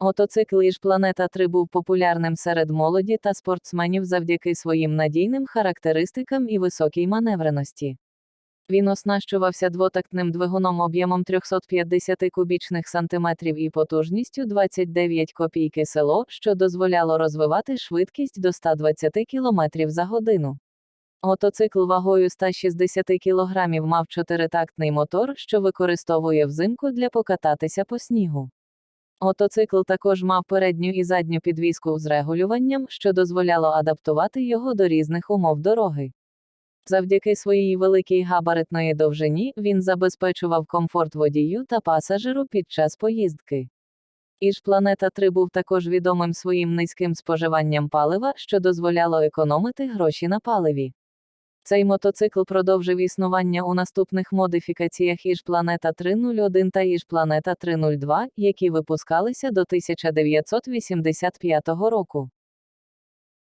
Мотоцикл Іж Планета 3 був популярним серед молоді та спортсменів завдяки своїм надійним характеристикам і високій маневреності. Він оснащувався двотактним двигуном об'ємом 350 кубічних сантиметрів і потужністю 29 копійки село, що дозволяло розвивати швидкість до 120 км за годину. Мотоцикл вагою 160 кг мав чотиритактний мотор, що використовує взимку для покататися по снігу. Мотоцикл також мав передню і задню підвіску з регулюванням, що дозволяло адаптувати його до різних умов дороги. Завдяки своїй великій габаритної довжині він забезпечував комфорт водію та пасажиру під час поїздки. Іж Планета 3 був також відомим своїм низьким споживанням палива, що дозволяло економити гроші на паливі. Цей мотоцикл продовжив існування у наступних модифікаціях Іж Планета 301 та Іж Планета 302, які випускалися до 1985 року.